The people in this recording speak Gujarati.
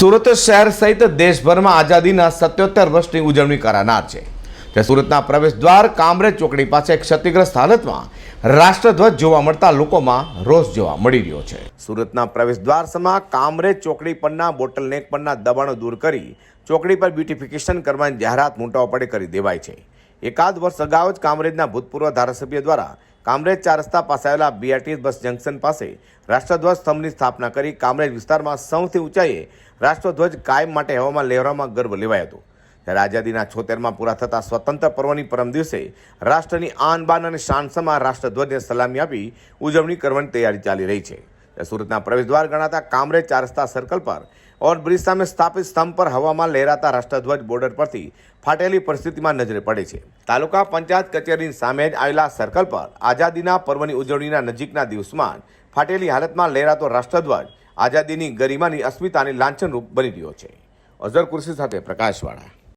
સુરત શહેર સહિત દેશભરમાં આઝાદીના સત્યોતેર વર્ષની ઉજવણી કરાનાર છે. તે સુરતના પ્રવેશદ્વાર કામરેજ ચોકડી પાસે ક્ષતિગ્રસ્ત હાલતમાં રાષ્ટ્રધ્વજ જોવા મળતા લોકોમાં રોષ જોવા મળી રહ્યો છે. સુરતના પ્રવેશદ્વાર સમા કામરેજ ચોકડી પરના બોટલનેક પરના દબાણો દૂર કરી ચોકડી પર બ્યુટિફિકેશન કરવાની જાહેરાત મોટા પડે કરી દેવાય છે. એકાદ વર્ષ અગાઉ જ કામરેજના ભૂતપૂર્વ ધારાસભ્ય દ્વારા કામરેજ ચાર રસ્તા પાસે આવેલા બીઆરટીએસ બસ જંકશન પાસે રાષ્ટ્રધ્વજ સ્તંભની સ્થાપના કરી કામરેજ વિસ્તારમાં સૌથી ઊંચાઈએ રાષ્ટ્રધ્વજ કાયમ માટે હવામાં લહેરામાં ગર્વ લેવાય હતો. ત્યારે આઝાદીના છોતેરમાં પૂરા થતા સ્વતંત્ર પર્વની પરમ દિવસે રાષ્ટ્રની આન બાન અને શાનસમાં રાષ્ટ્રધ્વજને સલામી આપી ઉજવણી કરવાની તૈયારી ચાલી રહી છે. સુરતના પ્રવેશદ્વાર ગણાતા કામરેજ ચાર રસ્તા સર્કલ પર ઓવરબ્રિજ સામે સ્થાપિત સ્તંભ પર હવામાં લહેરાતા રાષ્ટ્રધ્વજ બોર્ડર પરથી ફાટેલી પરિસ્થિતિમાં નજરે પડે છે. તાલુકા પંચાયત કચેરીની સામે જ આવેલા સર્કલ પર આઝાદીના પર્વની ઉજવણીના નજીકના દિવસમાં ફાટેલી હાલતમાં લહેરાતો રાષ્ટ્રધ્વજ આઝાદીની ગરિમાની અસ્મિતાની લાંછનરૂપ બની રહ્યો છે. અઝર કુર્સી સાથે પ્રકાશવાળા